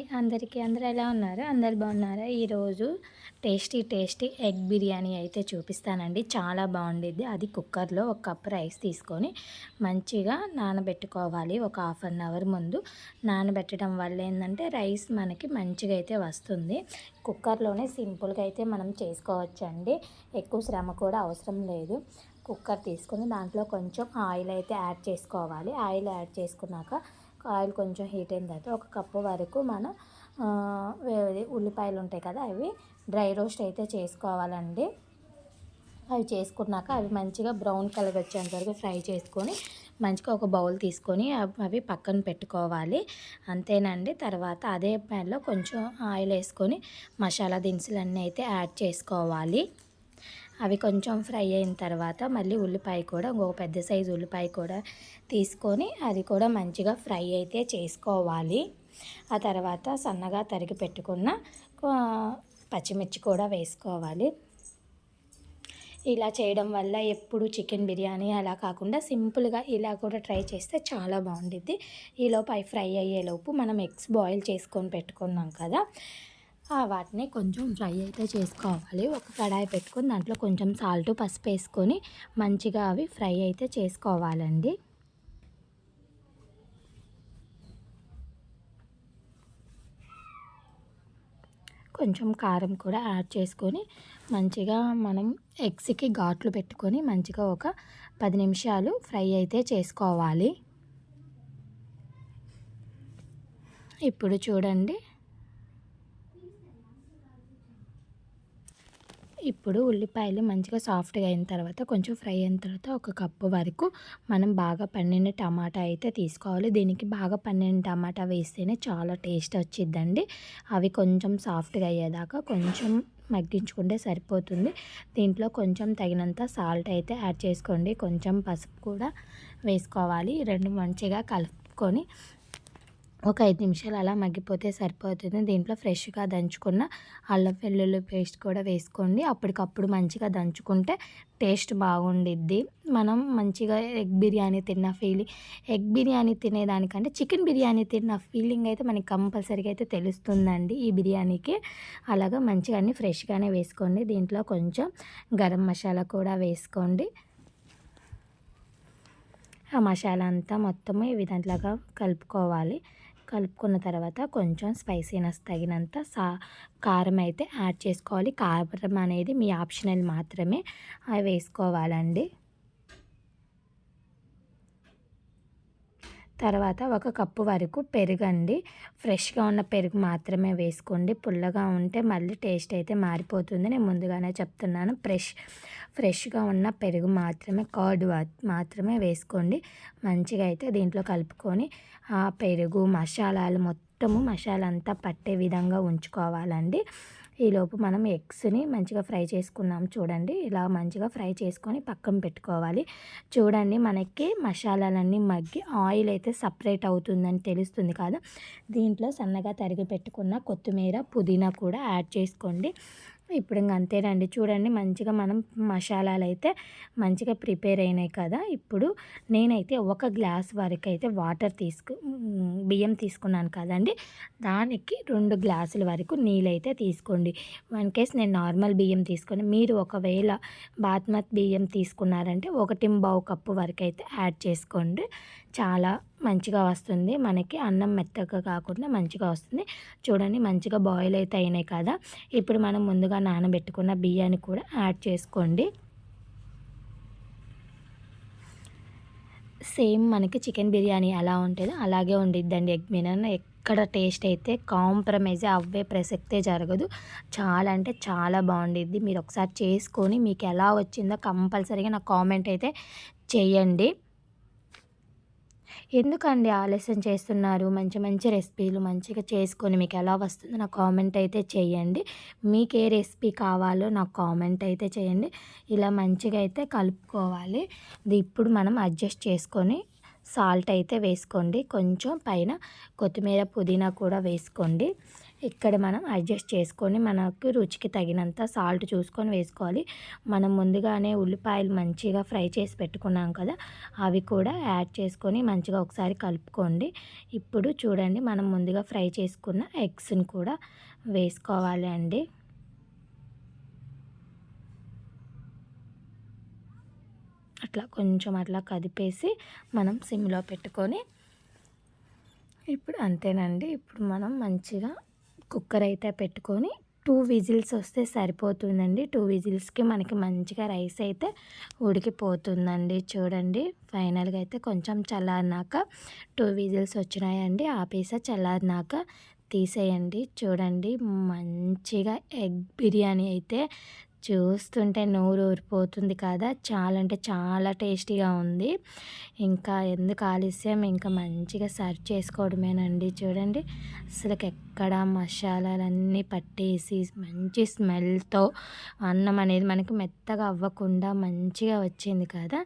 Hi అందరికీ అందరు ఎలా ఉన్నారు? అందరు బాగున్నారా? ఈరోజు టేస్టీ టేస్టీ ఎగ్ బిర్యానీ అయితే చూపిస్తానండి. చాలా బాగుండిద్ది. అది కుక్కర్లో ఒక కప్ రైస్ తీసుకొని మంచిగా నానబెట్టుకోవాలి. ఒక హాఫ్ అన్ అవర్ ముందు నానబెట్టడం వల్ల ఏంటంటే రైస్ మనకి మంచిగా అయితే వస్తుంది. కుక్కర్లోనే సింపుల్గా అయితే మనం చేసుకోవచ్చండి. ఎక్కువ శ్రమ కూడా అవసరం లేదు. కుక్కర్ తీసుకొని దాంట్లో కొంచెం ఆయిల్ అయితే యాడ్ చేసుకోవాలి. ఆయిల్ యాడ్ చేసుకున్నాక ఆయిల్ కొంచెం హీట్ అయిన తర్వాత ఒక కప్పు వరకు మనం ఉల్లిపాయలు ఉంటాయి కదా అవి డ్రై రోస్ట్ అయితే చేసుకోవాలండి. అవి చేసుకున్నాక అవి మంచిగా బ్రౌన్ కలర్ వచ్చేంత వరకు ఫ్రై చేసుకొని మంచిగా ఒక బౌల్ తీసుకొని అవి పక్కన పెట్టుకోవాలి. అంతేనండి. తర్వాత అదే ప్యాన్లో కొంచెం ఆయిల్ వేసుకొని మసాలా దినుసులన్నీ అయితే యాడ్ చేసుకోవాలి. అవి కొంచెం ఫ్రై అయిన తర్వాత మళ్ళీ ఉల్లిపాయ కూడా ఇంకొక పెద్ద సైజు ఉల్లిపాయ కూడా తీసుకొని అది కూడా మంచిగా ఫ్రై అయితే చేసుకోవాలి. ఆ తర్వాత సన్నగా తరిగి పెట్టుకున్న పచ్చిమిర్చి కూడా వేసుకోవాలి. ఇలా చేయడం వల్ల ఎప్పుడు చికెన్ బిర్యానీ అలా కాకుండా సింపుల్గా ఇలా కూడా ట్రై చేస్తే చాలా బాగుండిద్ది. ఈలోపు అవి ఫ్రై అయ్యేలోపు మనం ఎగ్స్ బాయిల్ చేసుకొని పెట్టుకున్నాం కదా వాటిని కొంచెం ఫ్రై అయితే చేసుకోవాలి. ఒక కడాయి పెట్టుకొని దాంట్లో కొంచెం సాల్ట్ పసుపు వేసుకొని మంచిగా అవి ఫ్రై అయితే చేసుకోవాలండి. కొంచెం కారం కూడా యాడ్ చేసుకొని మంచిగా మనం ఎగ్స్కి ఘాట్లు పెట్టుకొని మంచిగా ఒక పది నిమిషాలు ఫ్రై అయితే చేసుకోవాలి. ఇప్పుడు చూడండి ఇప్పుడు ఉల్లిపాయలు మంచిగా సాఫ్ట్గా అయిన తర్వాత కొంచెం ఫ్రై అయిన తర్వాత ఒక కప్పు వరకు మనం బాగా పండిన టమాటా అయితే తీసుకోవాలి. దీనికి బాగా పండిన టమాటా వేస్తేనే చాలా టేస్ట్ వచ్చిద్దండి. అవి కొంచెం సాఫ్ట్గా అయ్యేదాకా కొంచెం మగ్గించుకుంటే సరిపోతుంది. దీంట్లో కొంచెం తగినంత సాల్ట్ అయితే యాడ్ చేసుకోండి. కొంచెం పసుపు కూడా వేసుకోవాలి. రెండు మంచిగా కలుపుకొని ఒక ఐదు నిమిషాలు అలా మగ్గిపోతే సరిపోతుంది. దీంట్లో ఫ్రెష్గా దంచుకున్న అల్లం వెల్లుల్లి పేస్ట్ కూడా వేసుకోండి. అప్పటికప్పుడు మంచిగా దంచుకుంటే టేస్ట్ బాగుండిద్ది. మనం మంచిగా ఎగ్ బిర్యానీ తిన్న ఫీలింగ్ ఎగ్ బిర్యానీ తినేదానికంటే చికెన్ బిర్యానీ తిన్న ఫీలింగ్ అయితే మనకి కంపల్సరీగా అయితే తెలుస్తుందండి ఈ బిర్యానీకి. అలాగా మంచిగా అన్ని ఫ్రెష్గానే వేసుకోండి. దీంట్లో కొంచెం గరం మసాలా కూడా వేసుకోండి. ఆ మసాలా అంతా మొత్తము ఈ విధంగా కలుపుకోవాలి. కలుపుకున్న తర్వాత కొంచెం స్పైసీనెస్ తగినంత సా కారం అయితే యాడ్ చేసుకోవాలి. కారం అనేది మీ ఆప్షనల్ మాత్రమే అవి వేసుకోవాలండి. తర్వాత ఒక కప్పు వరకు పెరుగండి. ఫ్రెష్గా ఉన్న పెరుగు మాత్రమే వేసుకోండి. పుల్లగా ఉంటే మళ్ళీ టేస్ట్ అయితే మారిపోతుంది. నేను ముందుగానే చెప్తున్నాను. ఫ్రెష్ ఫ్రెష్గా ఉన్న పెరుగు మాత్రమే కర్డ్ మాత్రమే వేసుకోండి. మంచిగా అయితే దీంట్లో కలుపుకొని ఆ పెరుగు మసాలాలు మొత్తము మసాలా అంతా పట్టే విధంగా ఉంచుకోవాలండి. ఈలోపు మనం ఎగ్స్ని మంచిగా ఫ్రై చేసుకున్నాం చూడండి. ఇలా మంచిగా ఫ్రై చేసుకొని పక్కన పెట్టుకోవాలి. చూడండి మనకి మసాలాలన్నీ మగ్గి ఆయిల్ అయితే సపరేట్ అవుతుందని తెలుస్తుంది కాదు. దీంట్లో సన్నగా తరిగి పెట్టుకున్న కొత్తిమీర పుదీనా కూడా యాడ్ చేసుకోండి. ఇప్పుడు ఇంక అంతేనండి. చూడండి మంచిగా మనం మసాలాలు అయితే మంచిగా ప్రిపేర్ అయినాయి కదా. ఇప్పుడు నేనైతే ఒక గ్లాస్ వరకు అయితే వాటర్ తీసుకు బియ్యం తీసుకున్నాను కదండి. దానికి రెండు గ్లాసుల వరకు నీళ్ళైతే తీసుకోండి. వన్ కేస్ నేను నార్మల్ బియ్యం తీసుకొని మీరు ఒకవేళ బాస్మతి బియ్యం తీసుకున్నారంటే ఒకటి బావు కప్పు వరకు అయితే యాడ్ చేసుకోండి. చాలా మంచిగా వస్తుంది. మనకి అన్నం మెత్తగా కాకుండా మంచిగా వస్తుంది. చూడండి మంచిగా బాయిల్ అయితే అయినాయి కదా. ఇప్పుడు మనం ముందుగా నానబెట్టుకున్న బియ్యాన్ని కూడా యాడ్ చేసుకోండి. సేమ్ మనకి చికెన్ బిర్యానీ ఎలా ఉంటుందో. అలాగే ఉండిద్దండి ఎగ్ బిర్యానీ ఎక్కడ టేస్ట్ అయితే కాంప్రమైజ్ అవ్వే ప్రసక్తే జరగదు. చాలా అంటే చాలా బాగుండిద్ది. మీరు ఒకసారి చేసుకొని మీకు ఎలా వచ్చిందో కంపల్సరీగా నాకు కామెంట్ అయితే చేయండి. ఎందుకండి ఆలస్యం చేస్తున్నారు? మంచి మంచి రెసిపీలు మంచిగా చేసుకొని మీకు ఎలా వస్తుందో నాకు కామెంట్ అయితే చేయండి. మీకు ఏ రెసిపీ కావాలో నాకు కామెంట్ అయితే చేయండి. ఇలా మంచిగా అయితే కలుపుకోవాలి. ఇప్పుడు మనం అడ్జస్ట్ చేసుకొని సాల్ట్ అయితే వేసుకోండి. కొంచెం పైన కొత్తిమీర పుదీనా కూడా వేసుకోండి. ఇక్కడ మనం అడ్జస్ట్ చేసుకొని మనకు రుచికి తగినంత సాల్ట్ చూసుకొని వేసుకోవాలి. మనం ముందుగానే ఉల్లిపాయలు మంచిగా ఫ్రై చేసి పెట్టుకున్నాం కదా అవి కూడా యాడ్ చేసుకొని మంచిగా ఒకసారి కలుపుకోండి. ఇప్పుడు చూడండి మనం ముందుగా ఫ్రై చేసుకున్న ఎగ్స్ని కూడా వేసుకోవాలి అండి. అట్లా కొంచెం అట్లా కదిపేసి మనం సిమ్లో పెట్టుకొని ఇప్పుడు అంతేనండి. ఇప్పుడు మనం మంచిగా కుక్కర్ అయితే పెట్టుకొని టూ విజిల్స్ వస్తే సరిపోతుందండి. టూ విజిల్స్కి మనకి మంచిగా రైస్ అయితే ఉడికిపోతుందండి. చూడండి ఫైనల్గా అయితే కొంచెం చల్లారినాక టూ విజిల్స్ వచ్చినాయండి. ఆపేసా చల్లారినాక తీసేయండి. చూడండి మంచిగా ఎగ్ బిర్యానీ అయితే చూస్తుంటే నోరు ఊరిపోతుంది కదా. చాలా అంటే చాలా టేస్టీగా ఉంది. ఇంకా ఎందుకు ఆలస్యం? ఇంకా మంచిగా సర్వ్ చేసుకోవడమేనండి. చూడండి. అసలు ఎక్కడ మసాలాలన్నీ పట్టేసి మంచి స్మెల్తో అన్నం అనేది మనకి మెత్తగా అవ్వకుండా మంచిగా వచ్చింది కదా.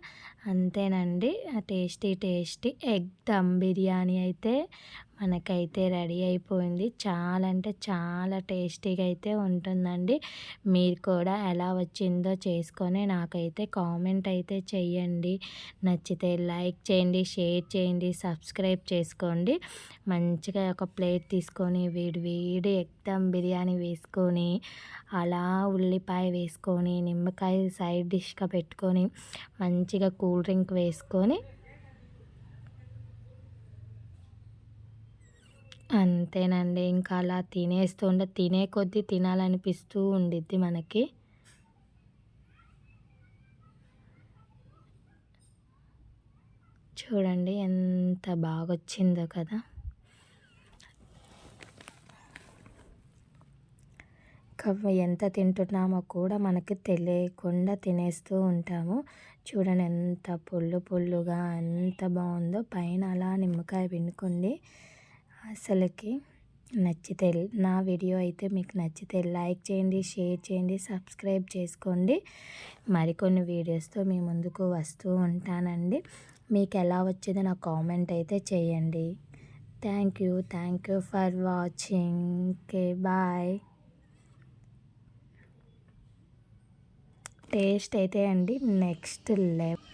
అంతేనండి. Tasty tasty egg dum biryani అయితే మనకైతే రెడీ అయిపోయింది. చాలా అంటే చాలా టేస్టీగా అయితే ఉంటుందండి. మీరు కూడా ఎలా వచ్చిందో చేసుకొని నాకైతే కామెంట్ అయితే చేయండి నచ్చితే లైక్ చేయండి షేర్ చేయండి సబ్స్క్రైబ్ చేసుకోండి. మంచిగా ఒక ప్లేట్ తీసుకొని వేడి వేడి ఎగ్దమ్ బిర్యానీ వేసుకొని అలా ఉల్లిపాయ వేసుకొని నిమ్మకాయ సైడ్ డిష్గా పెట్టుకొని మంచిగా కూల్ డ్రింక్ వేసుకొని అంతేనండి. ఇంకా అలా తినేస్తూ ఉండే తినే కొద్దీ తినాలనిపిస్తూ ఉండిద్ది మనకి. చూడండి ఎంత బాగా వచ్చిందో కదా ఎంత తింటున్నామో కూడా మనకి తెలియకుండా తినేస్తూ ఉంటాము. చూడండి ఎంత పుల్లు పుల్లుగా ఎంత బాగుందో. పైన అలా నిమ్మకాయ పిండుకోండి. అసలుకి నచ్చితే నా వీడియో అయితే మీకు నచ్చితే లైక్ చేయండి షేర్ చేయండి సబ్స్క్రైబ్ చేసుకోండి. మరికొన్ని వీడియోస్తో మీ ముందుకు వస్తూ ఉంటానండి. మీకు ఎలా వచ్చింది నా కామెంట్ అయితే చేయండి. Thank you thank you for watching. Okay bye. Taste అయితే అండి నెక్స్ట్ లెవెల్